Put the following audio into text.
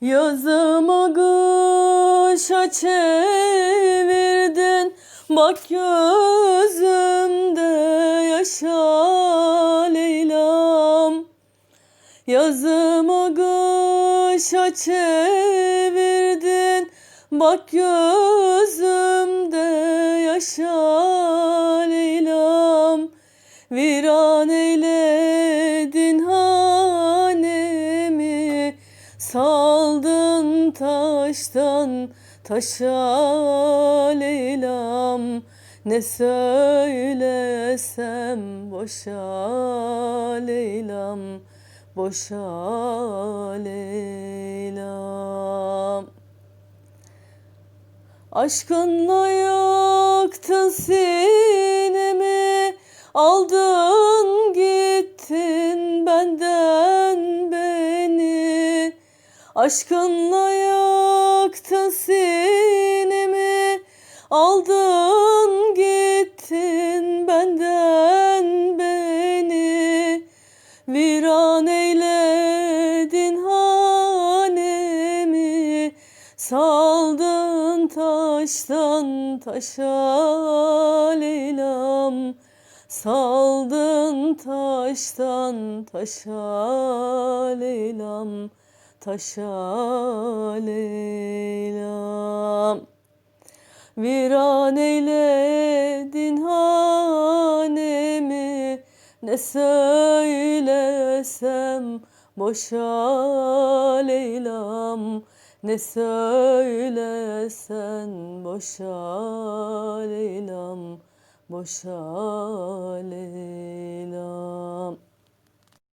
Yazımı kışa çevirdin Bak gözümde yaşa Leyla'm. Yazımı kışa çevirdin Bak gözümde yaşa Leyla'm. Viran Saldın taştan taşa Leyla'm Ne söylesem boşa Leyla'm Boşa Leyla'm. Aşkınla yaktın sinemi Aldın gittin benden Aşkınla yaktın sinemi Aldın gittin benden beni. Viran eyledin hanemi. Saldın taştan taşa Leyla'm. Saldın taştan taşa Leyla'm Taşa Leyla'm Viran eyledin hanemi Ne söylesem boşa Leyla'm Ne söylesen boşa Leyla'm Boşa